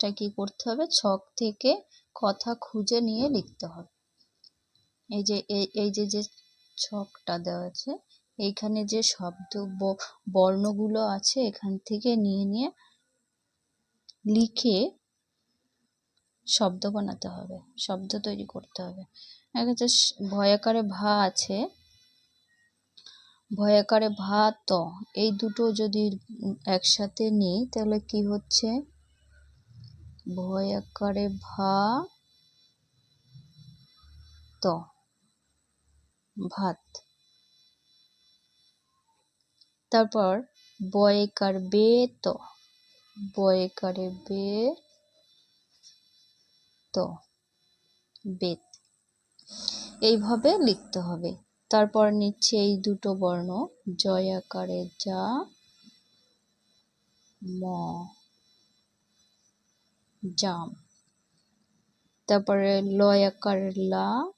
কাজটা কি করতে হবে? ছক থেকে কথা খুঁজে নিয়ে লিখতে হবে। এই যে এই যে যে ছকটা দেওয়া আছে, এইখানে যে শব্দ বর্ণগুলো আছে, এখান থেকে নিয়ে নিয়ে লিখে শব্দ বানাতে হবে, শব্দ তৈরি করতে হবে। একটা ভয়াকারে ভা আছে ভয়াকারে ভা ত, এই দুটো যদি একসাথে নিই, তাহলে কি হচ্ছে? ভয়াকারে ভা ত। ভাত। তারপর বয়কার বে ত। বয়কারে বে তো। বেত। এইভাবে লিখতে হবে। তারপর নিচ্ছে এই দুটো বর্ণ। জয়াকারে যা ম। জাম। তারপরে লয় লা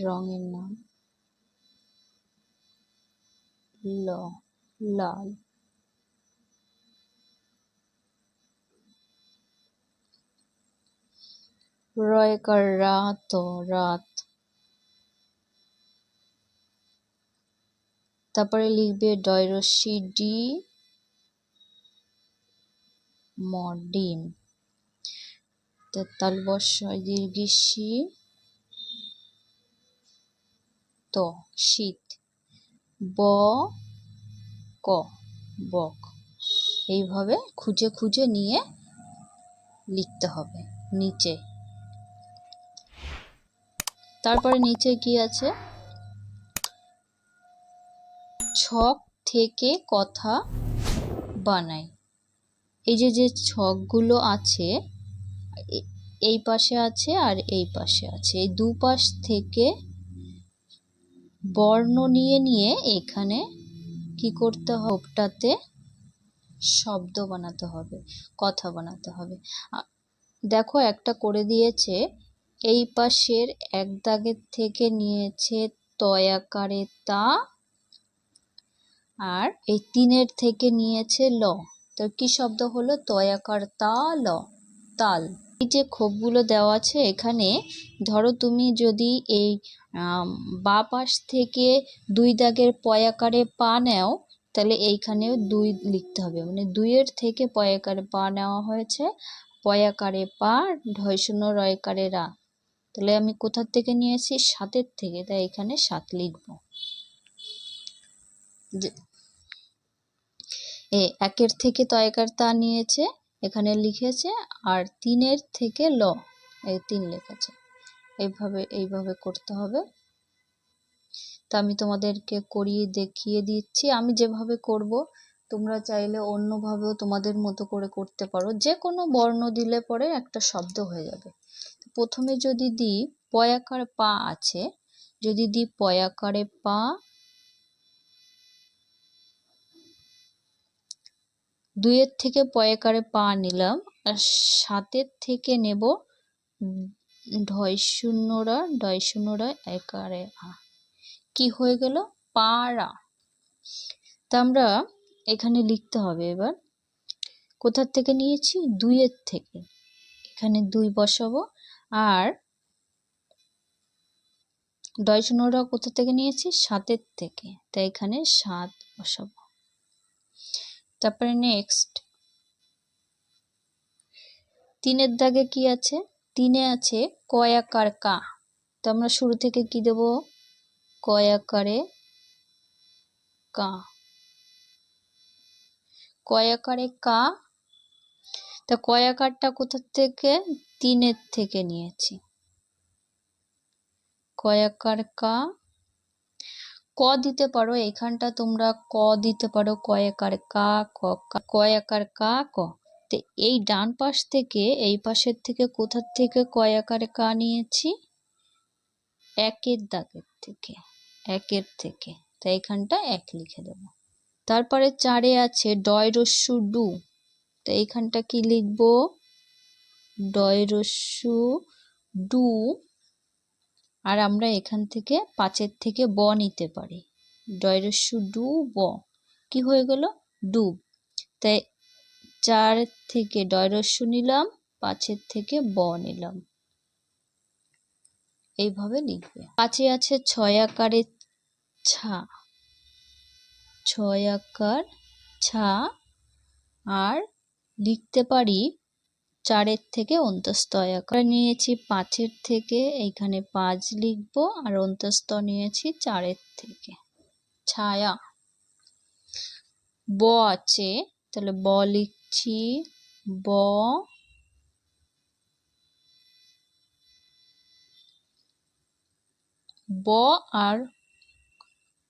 রঙের নাম। ল, লাল। রয়কার রাত রাত। তারপরে লিখবে ডয়রসি ডি ম তেতাল বর্ষয় দীর্ঘিসি ত শীত, ব, ক, বক। এইভাবে খুঁজে খুঁজে নিয়ে লিখতে হবে, নিচে। তারপরে নিচে কি আছে? ছক থেকে কথা বানাই। এই যে যে ছকগুলো আছে এই পাশে আছে আর এই পাশে আছে। এই দুপাশ থেকে বর্ণ নিয়ে নিয়ে এখানে কি করতে হবে? শব্দ বানাতে হবে, কথা বানাতে হবে। দেখো একটা করে দিয়েছে, এই পাশের এক দাগের থেকে নিয়েছে তয়াকারে তা, আর এই তিনের থেকে নিয়েছে ল। তো কি শব্দ হলো? তয়াকার তা, ল। তাল। এই যে খোপগুলো দেওয়া আছে এখানে, ধরো তুমি যদি এই বা পাশ থেকে দুই দাগের পয়াকারে পা নেও, তাহলে এইখানেও দুই লিখতে হবে। মানে দুইয়ের থেকে পয়াকারে পা নেওয়া হয়েছে। পয়াকারে পা ঢয় শূন্য রয়কারে রা। তাহলে আমি কোথার থেকে নিয়েছি? সাতের থেকে। তাই এখানে সাত লিখব। একের থেকে তয়কার তা নিয়েছে। এখানে লিখেছে, আর তিনের থেকে ল। এই তিন লেখেছে। এইভাবে এইভাবে করতে হবে। তা আমি তোমাদেরকে করিয়ে দেখিয়ে দিচ্ছি। আমি যেভাবে করব, তোমরা চাইলে অন্যভাবেও তোমাদের মতো করে করতে পারো। যে কোনো বর্ণ দিলে পরে একটা শব্দ হয়ে যাবে। প্রথমে যদি দিই পয়াকার পা আছে, যদি দিই পয়াকারে পা দুইয়ের থেকে পয়াকারে পা নিলাম আর সাতের থেকে নেব ঢয় শূন্যরা ডয় শূন্যরা একারে। আ, কি হয়ে গেল? পাড়া। তা আমরা এখানে লিখতে হবে এবার। কোথার থেকে নিয়েছি? দুইয়ের থেকে। এখানে দুই বসাবো। আর ডয় শূন্যরা কোথা থেকে নিয়েছি? সাতের থেকে। তাই এখানে সাত বসাবো। তারপরে নেক্সট তিনের দাগে কি আছে? তিনে আছে কয়াকার কা তো আমরা শুরু থেকে কি দেব? কয়াকারে কা। কয়াকারে কা। তা কয়াকারটা কোথা থেকে? তিনের থেকে নিয়েছি। কয়াকার কা ক দিতে পারো, এখানটা তোমরা ক দিতে পারো কয়াকার কা, ক কয়াকার কা ক তো এই ডান পাশ থেকে, এই পাশের থেকে কোথার থেকে কয়াকারে কা নিয়েছি? একের দাগের থেকে, একের থেকে। তো এখানটা এক লিখে দেব। তারপরে চারে আছে, ডয় রস্যু ডু। তো এইখানটা কি লিখব? ডয় রস্যু ডু আর আমরা এখান থেকে পাঁচের থেকে ব নিতে পারি। ডয়রস্যু ডু ব। কি হয়ে গেল? ডুব তাই চার থেকে ডয়রস্যু নিলাম, পাঁচের থেকে ব নিলাম। এইভাবে লিখবে। পাঁচে আছে ছয় আকারের ছা। ছয় আকার ছা। আর লিখতে পারি চারের থেকে অন্তস্তয় আকার নিয়েছি পাঁচের থেকে এইখানে পাঁচ লিখব, আর অন্তস্থ নিয়েছি চারের থেকে। ছায়া। ব আছে, তাহলে ব লিখছি, ব ব আর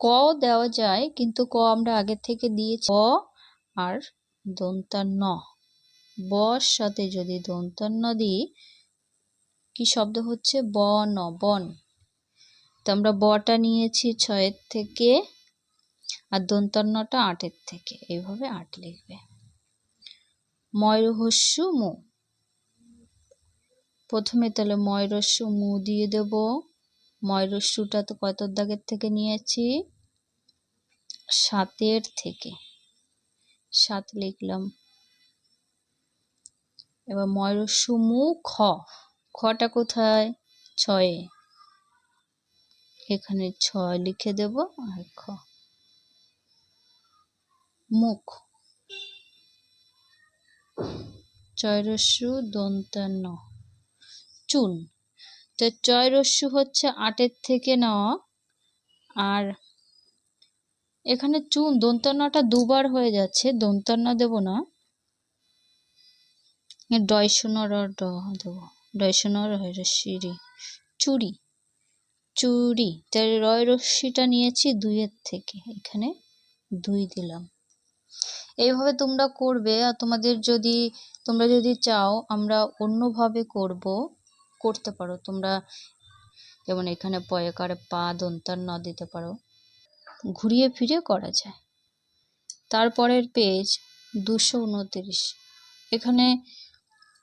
ক দেওয়া যায়, কিন্তু ক আমরা আগে থেকে দিয়েছি ক আর দন্তান্ন। বর সাথে যদি দন্তান্ন দিই কি শব্দ হচ্ছে? বন বন। তো আমরা বটা নিয়েছি ছয়ের থেকে আর দন্তান্নটা আটের থেকে। এইভাবে আট লিখবে। ময়ূরহস্যু মু। প্রথমে তাহলে ময়ূরস্যু মু দিয়ে দেব। ময়ূরস্যুটা তো কত দাগের থেকে নিয়েছি? সাতের থেকে। সাত লিখলাম। এবার ময়ূরস্যু মু খ। খটা কোথায়? ছয়ে। এখানে ছয় লিখে দেব আর খ। মুখ। চয়রস্যু দন্তান্ন চুন। তো চয়রস্যু হচ্ছে আটের থেকে নেওয়া আর এখানে চুন দন্তান্নটা দুবার হয়ে যাচ্ছে দন্তান্ন দেব না। ডয়সনর ড, দেবো। ডয়সনর রশ্মিরি চুরি চুরি তাই রয় রশ্মিটা নিয়েছি দুইয়ের থেকে। এখানে দুই দিলাম। এইভাবে তোমরা করবে আর তোমাদের যদি, তোমরা যদি চাও, আমরা অন্যভাবে করব, করতে পারো। তোমরা যেমন এখানে পয়কারে পা দন্তার ন দিতে পারো। ঘুরিয়ে ফিরে করা যায়। তারপরের পেজ দুশো উনত্রিশ। এখানে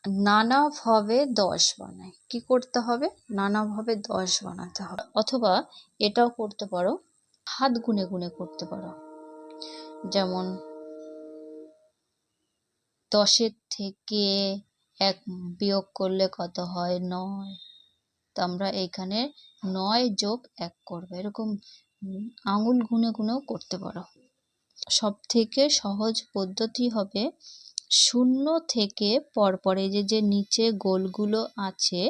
নানাভাবে দশ বানায়। কি করতে হবে? নানাভাবে দশ বানাতে হবে। অথবা এটাও করতে পারো হাত গুনে গুনে করতে পারো। যেমন দশের থেকে এক বিয়োগ করলে কত হয়? নয়। তো আমরা এখানে নয় যোগ এক করব। এরকম আঙুল গুনে গুনেও করতে পারো। সব থেকে সহজ পদ্ধতি হবে শূন্য থেকে পরপর এই যে যে নিচে গোলগুলো আছে,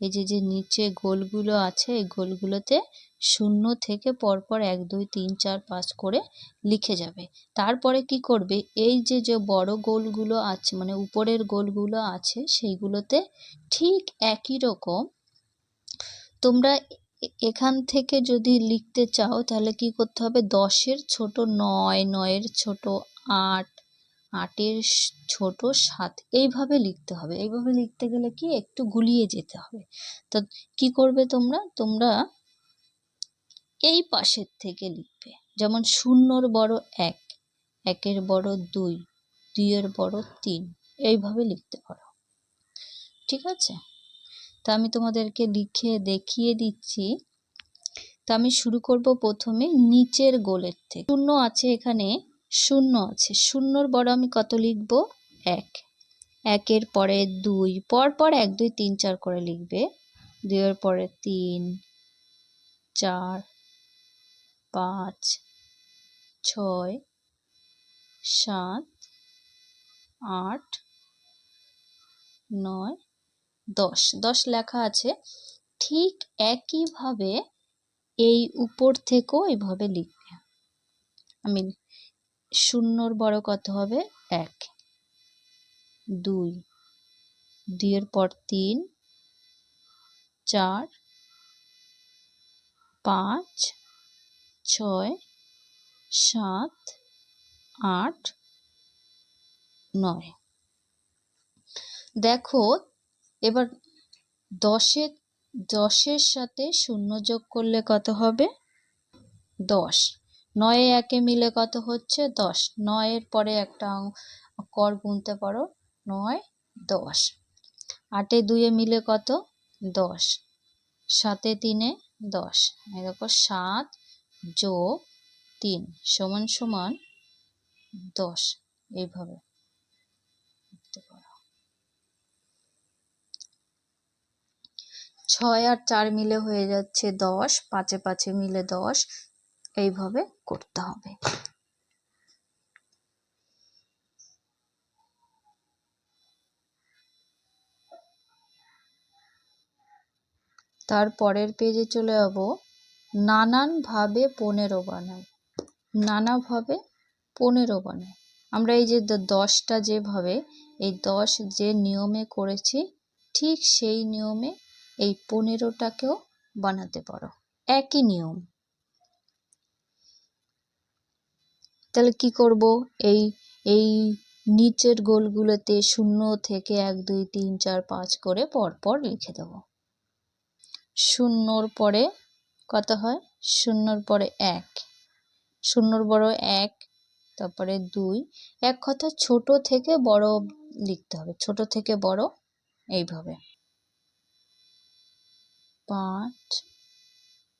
এই যে যে নিচে গোলগুলো আছে, এই গোলগুলোতে শূন্য থেকে পরপর এক, দুই, তিন, চার, পাঁচ করে লিখে যাবে। তারপরে কি করবে? এই যে যে বড় গোলগুলো আছে মানে উপরের গোলগুলো আছে, সেইগুলোতে ঠিক একই রকম তোমরা এখান থেকে যদি লিখতে চাও, তাহলে কি করতে হবে? দশের ছোট নয়, নয়ের ছোট আট আটের ছোট সাত, এইভাবে লিখতে হবে। এইভাবে লিখতে গেলে কি? একটু গুলিয়ে যেতে হবে। তো কি করবে তোমরা? তোমরা এই পাশের থেকে লিখবে। যেমন শূন্যর বড় এক, একের বড় দুই, দুইয়ের বড় তিন, এইভাবে লিখতে পারো। ঠিক আছে? তা আমি তোমাদেরকে লিখে দেখিয়ে দিচ্ছি। তা আমি শুরু করব প্রথমে নিচের গোলের থেকে। শূন্য আছে এখানে। শূন্য আছে। শূন্যর বড় আমি কত লিখব? এক। একের পরে দুই। পর পর এক, দুই, তিন, চার করে লিখবে। দুইয়ের পরে তিন, চার, পাঁচ, ছয়, সাত, আট, নয়, দশ। দশ লেখা আছে। ঠিক একইভাবে এই উপর থেকেও এইভাবে লিখবে। আমি শূন্যর বড় কত হবে? এক। দুই। দুইয়ের পর তিন। চার। পাঁচ। ছয়। সাত। আট। নয়। দেখো, এবার দশের দশের সাথে শূন্য যোগ করলে কত হবে? দশ। নয়ে একে মিলে কত হচ্ছে? দশ। নয়ের পরে একটা কর গুনতে পারো। নয়, দশ। আটে দুয়ে মিলে কত? দশ। সাতে তিনে দশ। দেখো, সাত যোগ তিন সমান সমান দশ। এইভাবে ছয় আর চার মিলে হয়ে যাচ্ছে দশ। পাঁচে পাঁচে মিলে দশ। এইভাবে করতে হবে। তার পরের পেজে চলে যাব। নানানভাবে পনেরো বানাই। নানাভাবে পনেরো বানাই। আমরা এই যে দশটা যেভাবে, এই দশ যে নিয়মে করেছি, ঠিক সেই নিয়মে এই পনেরোটাকেও বানাতে পারো। একই নিয়ম। তাহলে কি করব? এই এই নিচের গোলগুলোতে শূন্য থেকে এক, দুই, তিন, চার, পাঁচ করে পরপর লিখে দেব। শূন্যর পরে কত হয়? শূন্যর পরে এক। শূন্যর বড় এক, তারপরে দুই। এক কথা ছোট থেকে বড় লিখতে হবে। ছোট থেকে বড় এইভাবে। পাঁচ,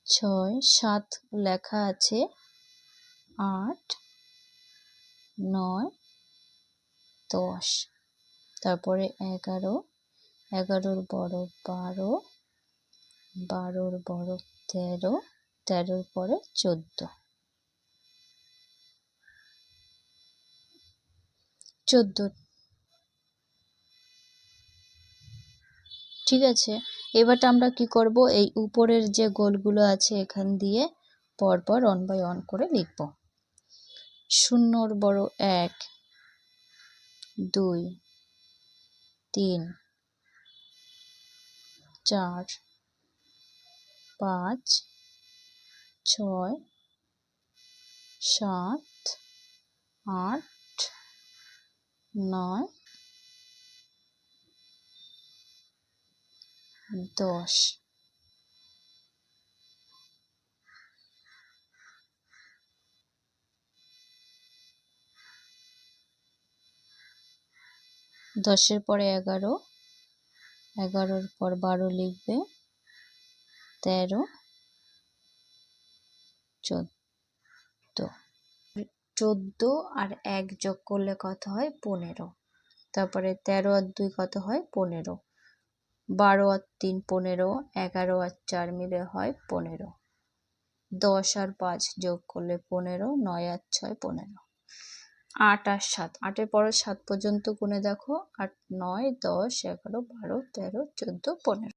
ছয়, সাত লেখা আছে। আট নয়, দশ। তারপরে এগারো, এগারোর বড় বারো, বারোর বড় তেরো, তেরোর পরে চোদ্দ। চোদ্দ। ঠিক আছে, এবারটা আমরা কি করব? এই উপরের যে গোলগুলো আছে এখান দিয়ে পরপর অন বাই অন করে লিখব। শূন্যর বড় এক দুই তিন চার পাঁচ ছয় সাত আট নয় দশ। দশের পরে এগারো, এগারোর পর বারো লিখবে, তেরো, চোদ্দ। চোদ্দ আর এক যোগ করলে কত হয়? পনেরো। তারপরে তেরো আর দুই কত হয়? পনেরো। বারো আর তিন পনেরো, এগারো আর চার মিলে হয় পনেরো। দশ আর পাঁচ যোগ করলে পনেরো, নয় আর ছয় পনেরো। আট আর সাত। আটের পরে সাত পর্যন্ত গুনে দেখো, আট, নয়, দশ, এগারো, বারো, তেরো, চোদ্দ, পনেরো।